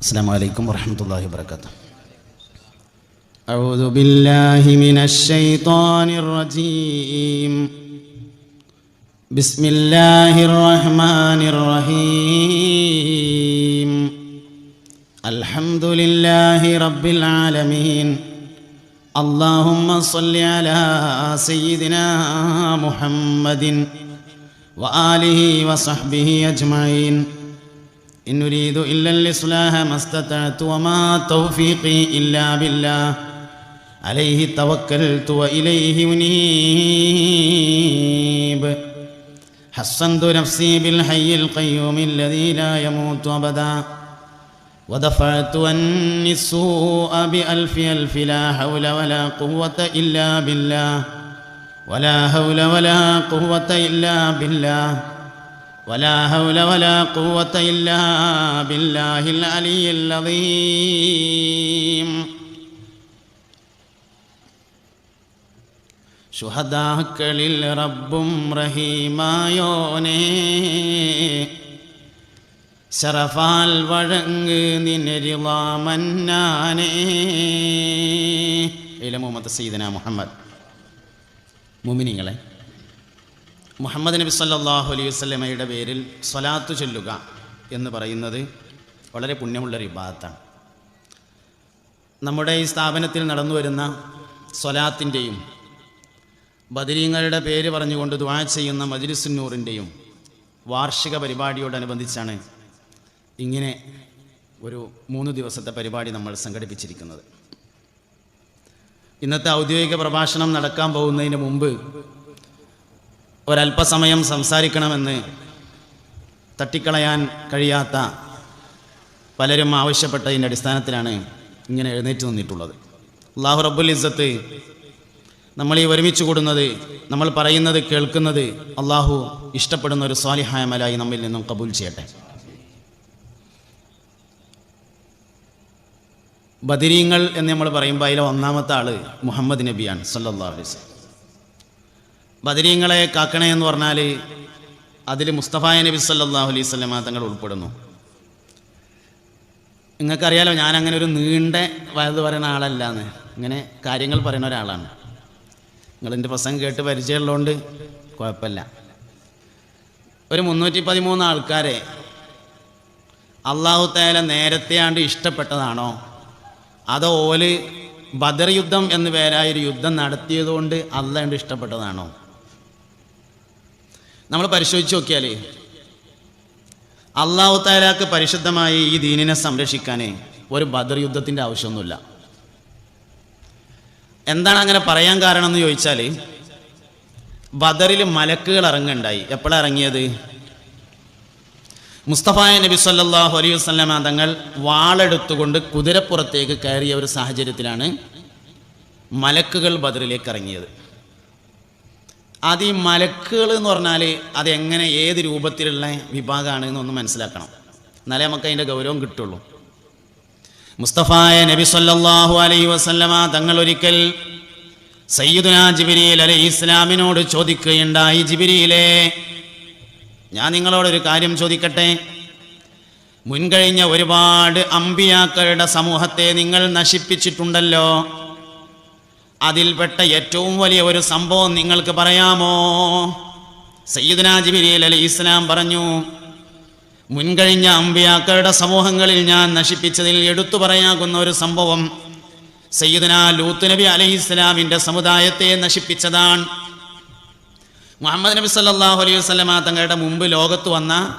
السلام عليكم ورحمة الله وبركاته أعوذ بالله من الشيطان الرجيم بسم الله الرحمن الرحيم الحمد لله رب العالمين اللهم صل على سيدنا محمد وآله وصحبه أجمعين إن نريد إلا الإصلاح ما استطعت وما توفيقي إلا بالله. عليه توكلت وإليه أنيب. حصنت نفسي بالحي القيوم الذي لا يموت أبدا. ودفعت عني السوء بألف ألف لا حول ولا قوة إلا بالله. ولا حول ولا قوة إلا بالله. ولا حول ولا قوة إلا بالله العلي العظيم ഷുഹദാക്കളിൽ റബ്ബും റഹീമായോനേ ശറഫാൽ വഴങ്ങ് നിന്നരിളാമന്നാനേ ഇല മുഹമ്മദ് സീദന മുഹമ്മദ് മുമിനിങ്ങളെ മുഹമ്മദ് നബി സല്ലാഹു അലൈഹി വസ്ലമയുടെ പേരിൽ സ്വലാത്തു ചൊല്ലുക എന്ന് പറയുന്നത് വളരെ പുണ്യമുള്ളൊരു വിഭാഗത്താണ് നമ്മുടെ ഈ സ്ഥാപനത്തിൽ നടന്നു വരുന്ന സ്വലാത്തിന്റെയും ബദരീങ്ങളുടെ പേര് പറഞ്ഞുകൊണ്ട് ദ്വാ ചെയ്യുന്ന മജിലിസുന്നൂറിന്റെയും വാർഷിക പരിപാടിയോടനുബന്ധിച്ചാണ് ഇങ്ങനെ ഒരു മൂന്ന് ദിവസത്തെ പരിപാടി നമ്മൾ സംഘടിപ്പിച്ചിരിക്കുന്നത്. ഇന്നത്തെ ഔദ്യോഗിക പ്രഭാഷണം നടക്കാൻ പോകുന്നതിന് മുമ്പ് ഒരല്പസമയം സംസാരിക്കണമെന്ന് തട്ടിക്കളയാൻ കഴിയാത്ത പലരും ആവശ്യപ്പെട്ടതിന്റെ അടിസ്ഥാനത്തിലാണ് ഇങ്ങനെ എഴുന്നേറ്റ് നിന്നിട്ടുള്ളത്. അള്ളാഹു റബ്ബുൽ ഇസ്സത്ത് നമ്മൾ ഈ ഒരുമിച്ച് കൂടുന്നത് നമ്മൾ പറയുന്നത് കേൾക്കുന്നത് അള്ളാഹു ഇഷ്ടപ്പെടുന്ന ഒരു സ്വാലിഹായ മലായി നമ്മിൽ നിന്നും കബൂൽ ചെയ്യട്ടെ. ബദിരീങ്ങൾ എന്ന് നമ്മൾ പറയുമ്പോൾ അതിലെ ഒന്നാമത്തെ ആൾ മുഹമ്മദ് നബിയാണ് സല്ലാ വസല്ലം. ബദരീങ്ങളെ കാക്കണേ എന്ന് പറഞ്ഞാൽ അതിൽ മുസ്തഫായ നബി സല്ലാഹു അലൈഹി വസല്ലമ തങ്ങൾ ഉൾപ്പെടുന്നു. നിങ്ങൾക്കറിയാലോ ഞാൻ അങ്ങനെ ഒരു നീണ്ട വയത് പറയുന്ന ആളല്ല എന്ന് ഇങ്ങനെ കാര്യങ്ങൾ പറയുന്ന ഒരാളാണ്. നിങ്ങളെന്റെ പ്രസംഗം കേട്ട് പരിചയമുള്ളതുകൊണ്ട് കുഴപ്പമില്ല. ഒരു മുന്നൂറ്റി പതിമൂന്ന് ആൾക്കാരെ അള്ളാഹു തേല നേരത്തെയാണ്ട് ഇഷ്ടപ്പെട്ടതാണോ? അതോ ഓൽ ബദർ യുദ്ധം എന്ന് പേരായ ഒരു യുദ്ധം നടത്തിയതുകൊണ്ട് അല്ലാണ്ട് ഇഷ്ടപ്പെട്ടതാണോ? നമ്മൾ പരിശോധിച്ച് നോക്കിയാലേ അള്ളാഹു താലാക്ക് പരിശുദ്ധമായി ഈ ദീനിനെ സംരക്ഷിക്കാനേ ഒരു ബദർ യുദ്ധത്തിന്റെ ആവശ്യമൊന്നുമില്ല. എന്താണ് അങ്ങനെ പറയാൻ കാരണം എന്ന് ചോദിച്ചാൽ ബദറിൽ മലക്കുകൾ ഇറങ്ങുണ്ടായി എപ്പോഴാണ് ഇറങ്ങിയത്? മുസ്തഫായ നബി സല്ലല്ലാഹു അലൈഹി വസല്ലമ തങ്ങൾ വാളെടുത്തുകൊണ്ട് കുതിരപ്പുറത്തേക്ക് കയറിയ ഒരു സാഹചര്യത്തിലാണ് മലക്കുകൾ ബദറിലേക്ക് ഇറങ്ങിയത്. അത് ഈ മലക്കുകൾ എന്ന് പറഞ്ഞാൽ അതെങ്ങനെ ഏത് രൂപത്തിലുള്ള വിഭാഗമാണ് എന്നൊന്ന് മനസ്സിലാക്കണം. എന്നാലേ നമുക്ക് അതിന്റെ ഗൗരവം കിട്ടുള്ളൂ. മുസ്തഫായ നബി സല്ലാഹു അലൈഹി വസല്ലമ തങ്ങൾ ഒരിക്കൽ സയ്യിദുന ജിബിരിയിൽ അലൈഹി ഇസ്ലാമിനോട് ചോദിക്കുകയുണ്ടായി ജിബിരിയിലെ ഞാൻ നിങ്ങളോടൊരു കാര്യം ചോദിക്കട്ടെ? മുൻകഴിഞ്ഞ ഒരുപാട് അമ്പിയാക്കളുടെ സമൂഹത്തെ നിങ്ങൾ നശിപ്പിച്ചിട്ടുണ്ടല്ലോ. അതിൽപ്പെട്ട ഏറ്റവും വലിയ ഒരു സംഭവം നിങ്ങൾക്ക് പറയാമോ? സയ്യിദ്ന ജിബിരിയിൽ അലി ഇസ്ലാം പറഞ്ഞു മുൻകഴിഞ്ഞ അമ്പിയാക്കളുടെ സമൂഹങ്ങളിൽ ഞാൻ നശിപ്പിച്ചതിൽ എടുത്തു പറയാകുന്ന ഒരു സംഭവം സയ്യിദ്ന ലൂത്ത് നബി അലൈഹി ഇസ്ലാമിന്റെ സമുദായത്തെ നശിപ്പിച്ചതാണ്. മുഹമ്മദ് നബി സല്ലാഹു അലൈഹി വസല്ലമ തങ്ങളുടെ മുമ്പ് ലോകത്ത് വന്ന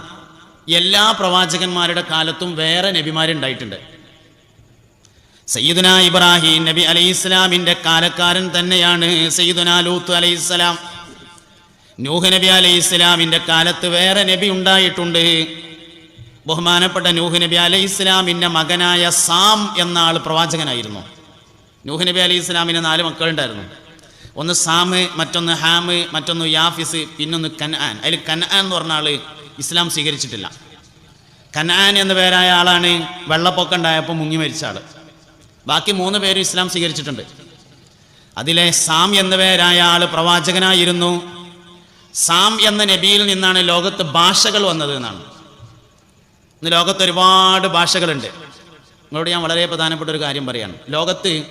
എല്ലാ പ്രവാചകന്മാരുടെ കാലത്തും വേറെ നബിമാരുണ്ടായിട്ടുണ്ട്. സയ്യിദുന ഇബ്രാഹിം നബി അലൈഹി ഇസ്ലാമിന്റെ കാലക്കാരൻ തന്നെയാണ് സയ്യിദുന ലൂത്ത് അലൈഹി ഇസ്ലാം നൂഹ് നബി അലൈഹി ഇസ്ലാമിന്റെ കാലത്ത് വേറെ നബി ഉണ്ടായിട്ടുണ്ട്. ബഹുമാനപ്പെട്ട നൂഹ് നബി അലൈഹി ഇസ്ലാമിന്റെ മകനായ സാം എന്ന ആൾ പ്രവാചകനായിരുന്നു. നൂഹ് നബി അലൈഹി ഇസ്ലാമിന് നാല് മക്കളുണ്ടായിരുന്നു. ഒന്ന് സാമ് മറ്റൊന്ന് ഹാമ് മറ്റൊന്ന് യാഫിസ് പിന്നൊന്ന് കൻആൻ അതിൽ കൻആൻ എന്ന് പറഞ്ഞ ആൾ ഇസ്ലാം സ്വീകരിച്ചിട്ടില്ല. കൻആൻ എന്ന പേരായ ആളാണ് വെള്ളപ്പൊക്കം ഉണ്ടായപ്പോൾ മുങ്ങി മരിച്ച ആൾ. ബാക്കി മൂന്ന് പേരും ഇസ്ലാം സ്വീകരിച്ചിട്ടുണ്ട്. അതിലെ സാം എന്ന പേരായ ആൾ പ്രവാചകനായിരുന്നു. സാം എന്ന നബിയിൽ നിന്നാണ് ലോകത്ത് ഭാഷകൾ വന്നത് എന്നാണ്. ഇന്ന് ലോകത്ത് ഒരുപാട് ഭാഷകളുണ്ട്. നിങ്ങളോട് ഞാൻ വളരെ പ്രധാനപ്പെട്ട ഒരു കാര്യം പറയാണ്. ലോകത്ത്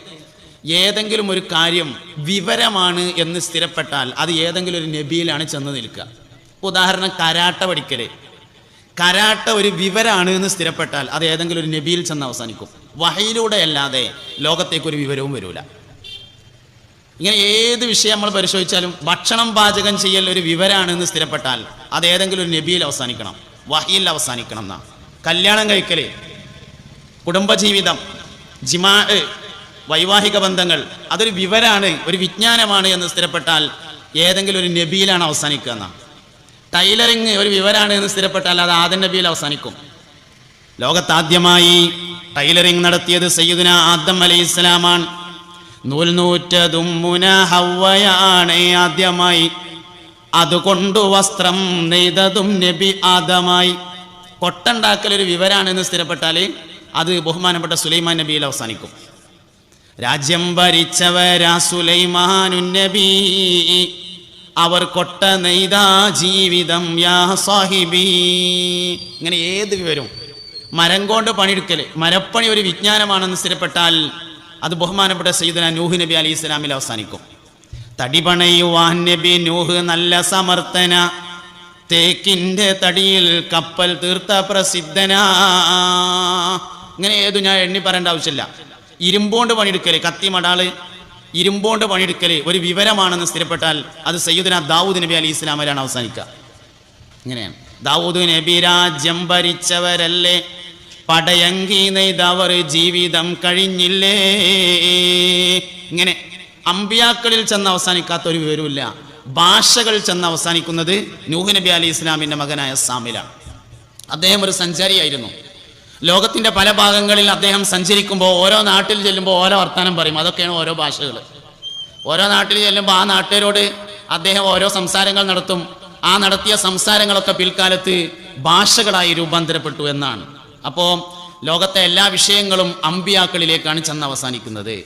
ഏതെങ്കിലും ഒരു കാര്യം വിവരമാണ് എന്ന് സ്ഥിരപ്പെട്ടാൽ അത് ഏതെങ്കിലും ഒരു നബിയിലാണ് ചെന്ന് നിൽക്കുക. ഉദാഹരണം കരാട്ട പഠിക്കൽ കരാട്ട ഒരു വിവരമാണ് എന്ന് സ്ഥിരപ്പെട്ടാൽ അത് ഏതെങ്കിലും ഒരു നബിയിൽ ചെന്ന് അവസാനിക്കും. വഹയിലൂടെ അല്ലാതെ ലോകത്തേക്ക് ഒരു വിവരവും വരൂല. ഇങ്ങനെ ഏത് വിഷയം നമ്മൾ പരിശോധിച്ചാലും ഭക്ഷണം പാചകം ചെയ്യൽ ഒരു വിവരമാണ് എന്ന് സ്ഥിരപ്പെട്ടാൽ അത് ഏതെങ്കിലും ഒരു നബിയിൽ അവസാനിക്കണം. വഹയിൽ അവസാനിക്കണം എന്നാ. കല്യാണം കഴിക്കൽ കുടുംബജീവിതം ജിമാ വൈവാഹിക ബന്ധങ്ങൾ അതൊരു വിവരമാണ് ഒരു വിജ്ഞാനമാണ് എന്ന് സ്ഥിരപ്പെട്ടാൽ ഏതെങ്കിലും ഒരു നബിയിലാണ് അവസാനിക്കുക എന്നാ. ടൈലറിങ് ഒരു വിവരമാണ് എന്ന് സ്ഥിരപ്പെട്ടാൽ അത് ആദ്യ നബിയിൽ അവസാനിക്കും. ലോകത്താദ്യമായി ടൈലറിങ് നടത്തിയത് സയ്യിദുന ആദം അലൈഹി ഇസ്ലാമാണ് നൂൽ നൂറ്റതും മുന ഹവ്വയാണ് ആദ്യമായി. അതുകൊണ്ടു വസ്ത്രം നെയ്തതും നബി ആദമായി. കൊട്ടുണ്ടാക്കൽ ഒരു എന്ന് സ്ഥിരപ്പെട്ടാൽ അത് ബഹുമാനപ്പെട്ട സുലൈമാൻ നബിയിൽ അവസാനിക്കും. രാജ്യം ഭരിച്ചവരാ സുലൈമാനു നബി. അവർ കൊട്ട നെയ്താ ജീവിതം യാ സാഹിബി. ഇങ്ങനെ ഏത് വിവരവും. മരം കൊണ്ട് പണിയെടുക്കൽ മരപ്പണി ഒരു വിജ്ഞാനമാണെന്ന് സ്ഥിരപ്പെട്ടാൽ അത് ബഹുമാനപ്പെട്ട സയ്യിദന നൂഹ് നബി അലി ഇസ്ലാമിൽ അവസാനിക്കും. തടി പണയുവാൻ നബി നൂഹ് നല്ല സമർത്ഥന തേക്കിന്റെ തടിയിൽ കപ്പൽ തീർത്ത പ്രസിദ്ധന. ഇങ്ങനെ ഏതു ഞാൻ എണ്ണി പറയേണ്ട ആവശ്യമില്ല. ഇരുമ്പോണ്ട് പണിയെടുക്കൽ കത്തി മടാൾ ഇരുമ്പോണ്ട് പണിയെടുക്കൽ ഒരു വിവരമാണെന്ന് സ്ഥിരപ്പെട്ടാൽ അത് സയ്യുദ്ന ദാവൂദ് നബി അലി ഇസ്ലാമിലാണ് അവസാനിക്കുക. ഇങ്ങനെയാണ്. ദാവൂദ് നബി രാജ്യം ഭരിച്ചവരല്ലേ? പടയങ്കി നെയ്തവർ ജീവിതം കഴിഞ്ഞില്ലേ? ഇങ്ങനെ അമ്പിയാക്കളിൽ ചെന്ന് അവസാനിക്കാത്ത ഒരു വിവരമില്ല ഭാഷകൾ ചെന്ന് അവസാനിക്കുന്നത് നൂഹ് നബി അലി ഇസ്ലാമിന്റെ മകനായ സാമിലാണ്. അദ്ദേഹം ഒരു സഞ്ചാരിയായിരുന്നു. ലോകത്തിന്റെ പല ഭാഗങ്ങളിൽ അദ്ദേഹം സഞ്ചരിക്കുമ്പോൾ ഓരോ നാട്ടിൽ ചെല്ലുമ്പോൾ ഓരോ വർത്തമാനം പറയും. അതൊക്കെയാണ് ഓരോ ഭാഷകൾ ഓരോ നാട്ടിൽ ചെല്ലുമ്പോൾ ആ നാട്ടുകാരോട് അദ്ദേഹം ഓരോ സംസാരങ്ങൾ നടത്തും. ആ നടത്തിയ സംസാരങ്ങളൊക്കെ പിൽക്കാലത്ത് ഭാഷകളായി രൂപാന്തരപ്പെട്ടു എന്നാണ്. അപ്പോൾ ലോകത്തെ എല്ലാ വിഷയങ്ങളും അമ്പിയാക്കളിലേക്കാണ് ചെന്ന് അവസാനിക്കുന്നത്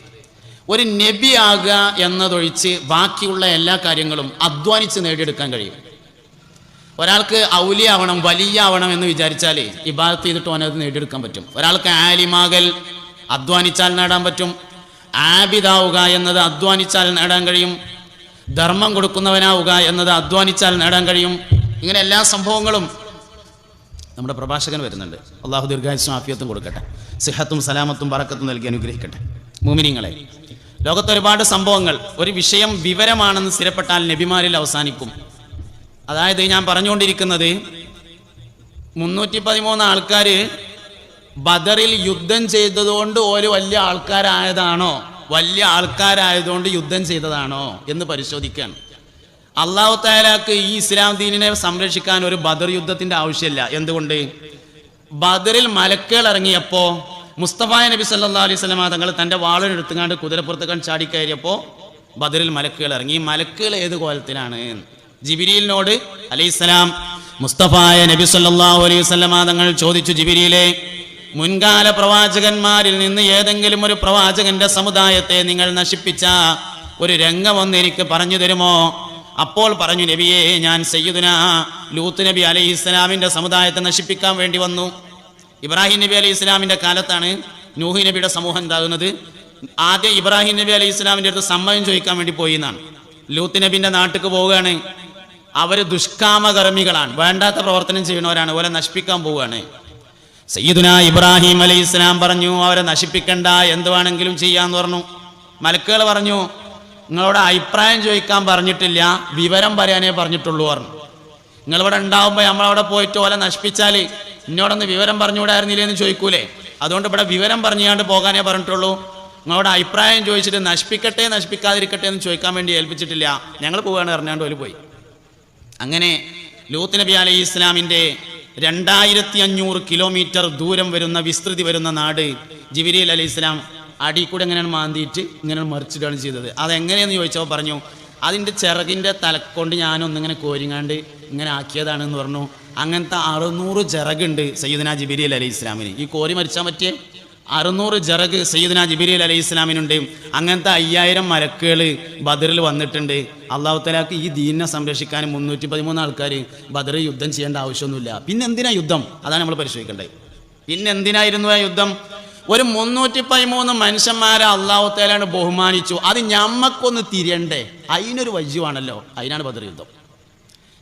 ഒരു നബിയാകുക എന്നതൊഴിച്ച് ബാക്കിയുള്ള എല്ലാ കാര്യങ്ങളും അധ്വാനിച്ച് നേടിയെടുക്കാൻ കഴിയും. ഒരാൾക്ക് ഔലിയാവണം വലിയാവണം എന്ന് വിചാരിച്ചാൽ ഇബാദത്ത് ചെയ്തിട്ട് അവനത് നേടിയെടുക്കാൻ പറ്റും. ഒരാൾക്ക് ആലിമാകൽ അധ്വാനിച്ചാൽ നേടാൻ പറ്റും. ആബിദാവുക എന്നത് അധ്വാനിച്ചാൽ നേടാൻ കഴിയും. ധർമ്മം കൊടുക്കുന്നവനാവുക എന്നത് അധ്വാനിച്ചാൽ നേടാൻ കഴിയും. ഇങ്ങനെ എല്ലാ സംഭവങ്ങളും നമ്മുടെ പ്രഭാഷകൻ വരുന്നുണ്ട്. അള്ളാഹു ദീർഘായുസും ആഫിയത്തും കൊടുക്കട്ടെ. സിഹത്തും സലാമത്തും പറക്കത്തും നൽകി അനുഗ്രഹിക്കട്ടെ. മുമിനിങ്ങളെ ലോകത്ത് ഒരുപാട് സംഭവങ്ങൾ ഒരു വിഷയം വിവരമാണെന്ന് സ്ഥിരപ്പെട്ടാൽ നബിമാരിൽ അവസാനിക്കും. അതായത് ഞാൻ പറഞ്ഞുകൊണ്ടിരിക്കുന്നത് മുന്നൂറ്റി പതിമൂന്ന് ആൾക്കാർ ബദറിൽ യുദ്ധം ചെയ്തതുകൊണ്ട് ഒരു വലിയ ആൾക്കാരായതാണോ? വലിയ ആൾക്കാരായതുകൊണ്ട് യുദ്ധം ചെയ്തതാണോ എന്ന് പരിശോധിക്കാൻ. അള്ളാഹു താലാക്ക് ഈ ഇസ്ലാം ദീനിനെ സംരക്ഷിക്കാൻ ഒരു ബദർ യുദ്ധത്തിന്റെ ആവശ്യമില്ല. എന്തുകൊണ്ട്? ബദറിൽ മലക്കുകൾ ഇറങ്ങിയപ്പോൾ മുസ്തഫ നബി സല്ലാ അലൈഹി സ്വലമ തങ്ങൾ തന്റെ വാളിനെടുത്തുകൊണ്ട് കുതിരപ്പുറത്തേക്കാൻ ചാടിക്കയറിയപ്പോൾ ബദറിൽ മലക്കുകൾ ഇറങ്ങി. മലക്കുകൾ ഏത് കോലത്തിലാണ്? ജിബിരിയിലിനോട് അലൈഹിസ്സലാം മുസ്തഫായ നബി സല്ലല്ലാഹു അലൈഹി വസല്ലമ തങ്ങൾ ചോദിച്ചു ജിബിരിയിലെ മുൻകാല പ്രവാചകന്മാരിൽ നിന്ന് ഏതെങ്കിലും ഒരു പ്രവാചകന്റെ സമുദായത്തെ നിങ്ങൾ നശിപ്പിച്ച ഒരു രംഗം എനിക്ക് പറഞ്ഞു തരുമോ? അപ്പോൾ പറഞ്ഞു നബിയെ ഞാൻ സയ്യിദുന ലൂത്ത് നബി അലൈഹി ഇസ്ലാമിന്റെ സമുദായത്തെ നശിപ്പിക്കാൻ വേണ്ടി വന്നു. ഇബ്രാഹിം നബി അലൈഹി ഇസ്ലാമിന്റെ കാലത്താണ് നൂഹി നബിയുടെ സമൂഹം ഉണ്ടാകുന്നത് ആദ്യം ഇബ്രാഹിം നബി അലൈഹി ഇസ്ലാമിന്റെ അടുത്ത് സമ്മതം ചോദിക്കാൻ വേണ്ടി പോയി എന്നാണ്. ലൂത്ത് നബിന്റെ നാട്ടിൽ പോവുകയാണ്. അവർ ദുഷ്കാമകർമ്മികളാണ് വേണ്ടാത്ത പ്രവർത്തനം ചെയ്യുന്നവരാണ്. അവരെ നശിപ്പിക്കാൻ പോവുകയാണ്. സയ്യിദുന ഇബ്രാഹിം അലി ഇസ്ലാം പറഞ്ഞു അവരെ നശിപ്പിക്കണ്ട. എന്ത് വേണമെങ്കിലും ചെയ്യാന്ന് പറഞ്ഞു. മലക്കുകൾ പറഞ്ഞു നിങ്ങളോട് അഭിപ്രായം ചോദിക്കാൻ പറഞ്ഞിട്ടില്ല. വിവരം പറയാനേ പറഞ്ഞിട്ടുള്ളൂ പറഞ്ഞു. നിങ്ങളിവിടെ ഉണ്ടാവുമ്പോൾ നമ്മളവിടെ പോയിട്ട് ഓലെ നശിപ്പിച്ചാൽ എന്നോടൊന്ന് വിവരം പറഞ്ഞുകൂടായിരുന്നില്ലേ എന്ന് ചോദിക്കൂലേ? അതുകൊണ്ട് ഇവിടെ വിവരം പറഞ്ഞുകൊണ്ട് പോകാനേ പറഞ്ഞിട്ടുള്ളൂ. നിങ്ങളോട് അഭിപ്രായം ചോദിച്ചിട്ട് നശിപ്പിക്കട്ടെ നശിപ്പിക്കാതിരിക്കട്ടെ എന്ന് ചോദിക്കാൻ വേണ്ടി ഏൽപ്പിച്ചിട്ടില്ല. ഞങ്ങൾ പോവുകയാണ് ഓൽ പോയി. അങ്ങനെ ലൂത്ത് നബി അലൈഹി ഇസ്ലാമിന്റെ രണ്ടായിരത്തി അഞ്ഞൂറ് കിലോമീറ്റർ ദൂരം വരുന്ന വിസ്തൃതി വരുന്ന നാട് ജിബിരിൽ അലൈഹി ഇസ്ലാം അടി കൂടെ എങ്ങനെയാണ് മാന്തിയിട്ട് ഇങ്ങനെ മറിച്ചിട്ടാണ് ചെയ്തത്. അതെങ്ങനെയെന്ന് ചോദിച്ചപ്പോൾ പറഞ്ഞു അതിന്റെ ചിറകിന്റെ തലക്കൊണ്ട് ഞാനൊന്നിങ്ങനെ കോരിങ്ങാണ്ട് ഇങ്ങനെ ആക്കിയതാണെന്ന് പറഞ്ഞു. അങ്ങനത്തെ അറുന്നൂറ് ചിറകുണ്ട് സയ്യിദന ജിബിരി അലൈഹി ഇസ്ലാമിന്. ഈ കോരി മരിച്ചാൽ പറ്റിയേ? അറുന്നൂറ് ജറഗ് സയ്യിദ്ന ജിബിരി അലൈഹി ഇസ്ലാമിനുണ്ട് അങ്ങനത്തെ അയ്യായിരം മലക്കുകൾ ബദറിൽ വന്നിട്ടുണ്ട്. അള്ളാഹു തലാക്ക് ഈ ദീനിനെ സംരക്ഷിക്കാൻ മുന്നൂറ്റി പതിമൂന്ന് ആൾക്കാർ ബദർ യുദ്ധം ചെയ്യേണ്ട ആവശ്യമൊന്നുമില്ല. പിന്നെ എന്തിനാ യുദ്ധം? അതാണ് നമ്മൾ പരിശോധിക്കേണ്ടത്. പിന്നെ എന്തിനായിരുന്നു ആ യുദ്ധം? ഒരു മുന്നൂറ്റി പതിമൂന്ന് മനുഷ്യന്മാരെ അള്ളാഹു തേലാണ് ബഹുമാനിച്ചു. അത് ഞമ്മക്കൊന്ന് തിരിയണ്ടേ? അതിനൊരു വജ്യമാണല്ലോ അതിനാണ് ബദർ യുദ്ധം.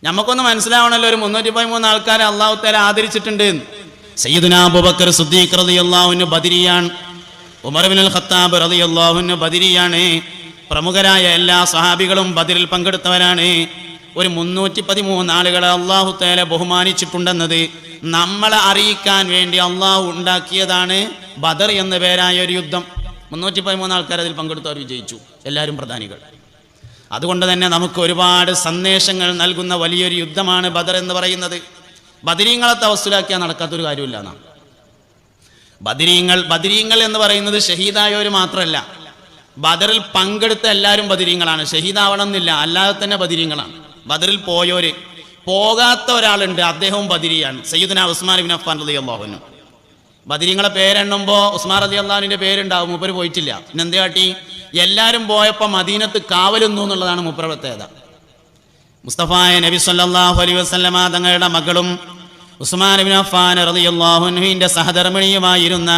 ഞമ്മക്കൊന്ന് മനസ്സിലാവണല്ലോ ഒരു മുന്നൂറ്റി പതിമൂന്ന് ആൾക്കാരെ അള്ളാഹു തേല ആദരിച്ചിട്ടുണ്ട്. സയ്യിദുന അബൂബക്കർ സുദ്ദീഖ് റളിയല്ലാഹുവിന് ബദരിയാണ് ഉമർ ബിൻ ഖത്താബ് റളിയല്ലാഹുവിന് ബദരിയാണ് പ്രമുഖരായ എല്ലാ സഹാബികളും ബദിരിൽ പങ്കെടുത്തവരാണ്. ഒരു മുന്നൂറ്റി പതിമൂന്ന് ആളുകളെ അള്ളാഹു തേല ബഹുമാനിച്ചിട്ടുണ്ടെന്നത് നമ്മളെ അറിയിക്കാൻ വേണ്ടി അള്ളാഹു ഉണ്ടാക്കിയതാണ് ബദർ എന്ന പേരായ ഒരു യുദ്ധം. മുന്നൂറ്റി പതിമൂന്ന് ആൾക്കാർ അതിൽ പങ്കെടുത്തവർ വിജയിച്ചു എല്ലാവരും പ്രധാനികൾ. അതുകൊണ്ട് തന്നെ നമുക്ക് ഒരുപാട് സന്ദേശങ്ങൾ നൽകുന്ന വലിയൊരു യുദ്ധമാണ് ബദർ എന്ന് പറയുന്നത്. ബദരീങ്ങളെ തവസ്സുലാക്കിയാൽ നടക്കാത്തൊരു കാര്യമില്ല എന്നാ ബദരീങ്ങൾ ബദരീങ്ങൾ എന്ന് പറയുന്നത് ഷഹീദായവർ മാത്രമല്ല ബദറിൽ പങ്കെടുത്ത എല്ലാവരും ബദരീങ്ങളാണ്. ഷഹീദാവണം എന്നില്ല അല്ലാതെ തന്നെ ബദരീങ്ങളാണ്. ബദറിൽ പോയോര് പോകാത്ത ഒരാളുണ്ട് അദ്ദേഹവും ബദിരിയാണ്. സയ്യിദ്ന ഉസ്മാൻ ബിൻ അഫ്ഫാൻ റതി അള്ളാഹുനു ബദരീങ്ങളെ പേരെണ്ണുമ്പോൾ ഉസ്മാൻ റതി അള്ളാഹുവിന്റെ പേരുണ്ടാവും മൂപ്പര് പോയിട്ടില്ല. പിന്നെ എന്ത് കാട്ടി? എല്ലാവരും പോയപ്പോൾ മദീനത്ത് കാവലുന്നു എന്നുള്ളതാണ് മൂപ്പര പ്രത്യേകത മുസ്തഫായ നബി സല്ലാഹു അലൈ വസ്ലമ തങ്ങളുടെ മകളും ഉസ്മാൻ ബിൻ അഫാൻ റളിയല്ലാഹു അൻഹുവിന്റെ സഹധർമ്മിണിയുമായിരുന്ന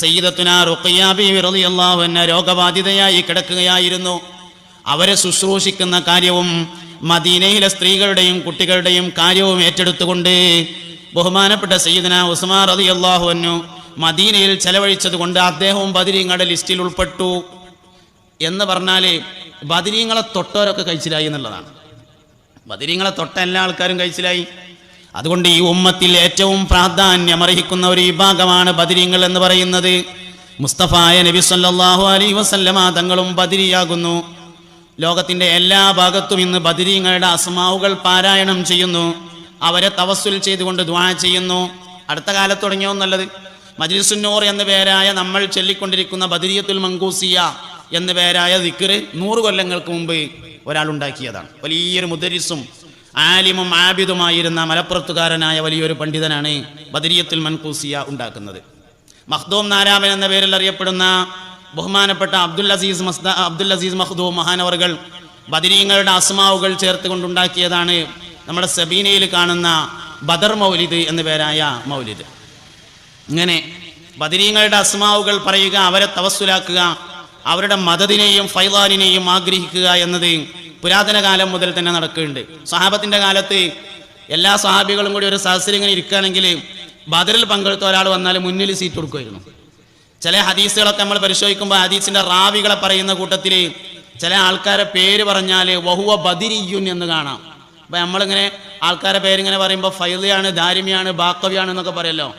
സയ്യിദത്തുന റുഖിയ ബീവി റളിയല്ലാഹു അൻഹ രോഗബാധിതയായി കിടക്കുകയായിരുന്നു. അവരെ ശുശ്രൂഷിക്കുന്ന കാര്യവും മദീനയിലെ സ്ത്രീകളുടെയും കുട്ടികളുടെയും കാര്യവും ഏറ്റെടുത്തുകൊണ്ട് ബഹുമാനപ്പെട്ട സയ്യിദന ഉസ്മാൻ റളിയല്ലാഹു അൻഹു മദീനയിൽ ചെലവഴിച്ചത് കൊണ്ട് അദ്ദേഹവും ബദരീങ്ങളുടെ ലിസ്റ്റിൽ ഉൾപ്പെട്ടു എന്ന് പറഞ്ഞാൽ ബദരീങ്ങളെ തൊട്ടവരൊക്കെ കഴിച്ചിലായി എന്നുള്ളതാണ്. ബദരീങ്ങളെ തൊട്ട എല്ലാ ആൾക്കാരും കഴിച്ചിലായി. അതുകൊണ്ട് ഈ ഉമ്മത്തിൽ ഏറ്റവും പ്രാധാന്യം അർഹിക്കുന്ന ഒരു വിഭാഗമാണ് ബദരീങ്ങൾ എന്ന് പറയുന്നത്. മുസ്തഫായ നബി സല്ലല്ലാഹു അലൈഹി വസല്ലമ തങ്ങളും ബദരിയാകുന്നു. ലോകത്തിന്റെ എല്ലാ ഭാഗത്തും ഇന്ന് ബദരീങ്ങളുടെ അസ്മാവുകൾ പാരായണം ചെയ്യുന്നു. അവരെ തവസ്സുൽ ചെയ്തുകൊണ്ട് ദ്വാ ചെയ്യുന്നു. അടുത്ത കാലത്ത് തുടങ്ങിയോ നല്ലത്? മജ്ലിസുന്നൂർ എന്ന പേരായ നമ്മൾ ചൊല്ലിക്കൊണ്ടിരിക്കുന്ന ബദരിയത്തുൽ മങ്കൂസിയ എന്ന പേരായ ദിക്കറ് നൂറ് കൊല്ലങ്ങൾക്ക് മുമ്പ് ഒരാളുണ്ടാക്കിയതാണ്. വലിയൊരു മുദരിസും ആലിമും ആബിദുമായിരുന്ന മലപ്പുറത്തുകാരനായ വലിയൊരു പണ്ഡിതനാണ് ബദരിയത്തുൽ മൻകൂസിയ ഉണ്ടാക്കുന്നത്. മഖ്ദൂം നാരാമൻ എന്ന പേരിൽ അറിയപ്പെടുന്ന ബഹുമാനപ്പെട്ട അബ്ദുൽ അസീസ് മസ്ദ അബ്ദുൽ അസീസ് മഖ്ദൂം മഹാനവറുകൾ ബദരീങ്ങളുടെ അസ്മാവുകൾ ചേർത്ത് കൊണ്ടുണ്ടാക്കിയതാണ് നമ്മുടെ സബീനയിൽ കാണുന്ന ബദർ മൗലിദ് എന്ന പേരായ മൗലിദ്. ഇങ്ങനെ ബദരീങ്ങളുടെ അസ്മാവുകൾ പറയുക അവരെ തവസ്സുലാക്കുക അവരുടെ മതത്തിനെയും ഫൈലാനിനെയും ആഗ്രഹിക്കുക എന്നത് പുരാതന കാലം മുതൽ തന്നെ നടക്കുന്നുണ്ട്. സഹാബത്തിന്റെ കാലത്ത് എല്ലാ സഹാബികളും കൂടി ഒരു സഹസ്രം ഇങ്ങനെ ഇരിക്കുകയാണെങ്കിൽ ബദറിൽ പങ്കെടുത്ത ഒരാൾ വന്നാൽ മുന്നിൽ സീറ്റ് കൊടുക്കുമായിരുന്നു. ചില ഹദീസുകളൊക്കെ നമ്മൾ പരിശോധിക്കുമ്പോൾ ഹദീസിന്റെ റാവികളെ പറയുന്ന കൂട്ടത്തിൽ ചില ആൾക്കാരെ പേര് പറഞ്ഞാൽ വഹുവ ബദിരിയുൻ എന്ന് കാണാം. അപ്പൊ നമ്മളിങ്ങനെ ആൾക്കാരെ പേരിങ്ങനെ പറയുമ്പോൾ ഫൈലിയാണ് ദാരിമിയാണ് ബാക്കവിയാണ് എന്നൊക്കെ പറയല്ലോ.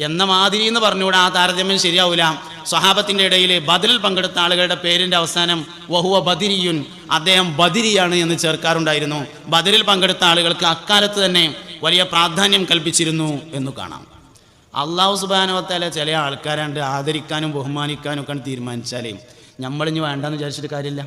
എന്ന മാതിരി എന്ന് പറഞ്ഞുകൂടെ ആ താരതമ്യം ശരിയാവൂല. സ്വഹാബത്തിന്റെ ഇടയിൽ ബദറിൽ പങ്കെടുത്ത ആളുകളുടെ പേരിന്റെ അവസാനം വഹുവ ബദിരിയുൻ അദ്ദേഹം ബദിരിയാണ് എന്ന് ചേർക്കാറുണ്ടായിരുന്നു. ബദറിൽ പങ്കെടുത്ത ആളുകൾക്ക് അക്കാലത്ത് തന്നെ വലിയ പ്രാധാന്യം കൽപ്പിച്ചിരുന്നു എന്ന് കാണാം. അള്ളാഹു സുബാനവത്താല ചില ആൾക്കാരാണ്ട് ആദരിക്കാനും ബഹുമാനിക്കാനും ഒക്കെ തീരുമാനിച്ചാലേ നമ്മളിഞ്ഞ് വേണ്ടെന്ന് വിചാരിച്ചിട്ട് കാര്യമില്ല.